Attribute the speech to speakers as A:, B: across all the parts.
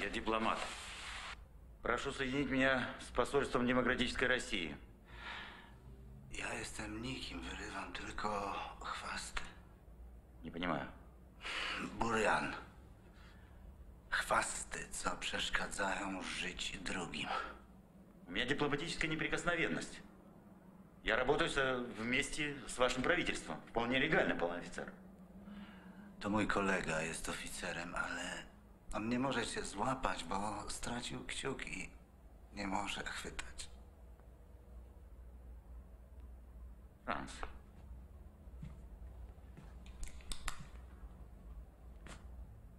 A: Я дипломат. Прошу соединить меня с посольством Демократической России.
B: Ja jestem nikim, wyrywam tylko chwasty.
A: Не понимаю.
B: Burian. Chwasty, co przeszkadzają żyć drugim.
A: У меня дипломатическая неприкосновенность. Я работаю вместе с вашим правительством. Вполне легально, полный офицер.
B: To mój kolega jest oficerem, ale On nie może cię złapać, bo stracił kciuki, nie może chwytać.
A: Franz.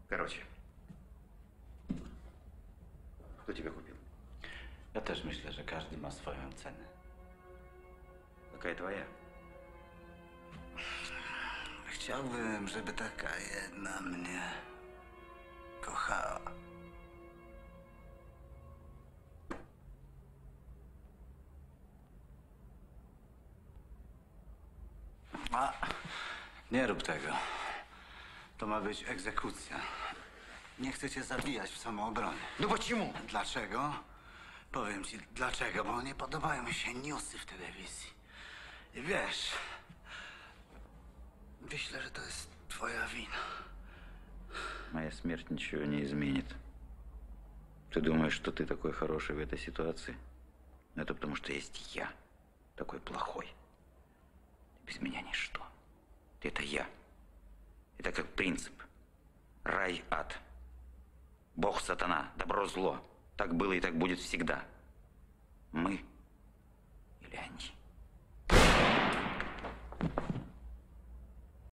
A: Karocie. Kto ciebie kupił?
B: Ja też myślę, że każdy ma swoją cenę.
A: Okej, okay, to ja.
B: Chciałbym, żeby taka jedna mnie. A, nie rób tego. To ma być egzekucja. Nie chcę cię zabijać w samoobronie.
A: No bo czemu?
B: Dlaczego? Powiem ci dlaczego, bo nie podobają mi się newsy w telewizji. I wiesz, myślę, że to jest twoja wina.
A: Моя смерть ничего не изменит. Ты думаешь, что ты такой хороший в этой ситуации? Но это потому, что есть я, такой плохой. Без меня ничто. Это я. Это как принцип. Рай, ад. Бог, сатана, добро, зло. Так было и так будет всегда. Мы.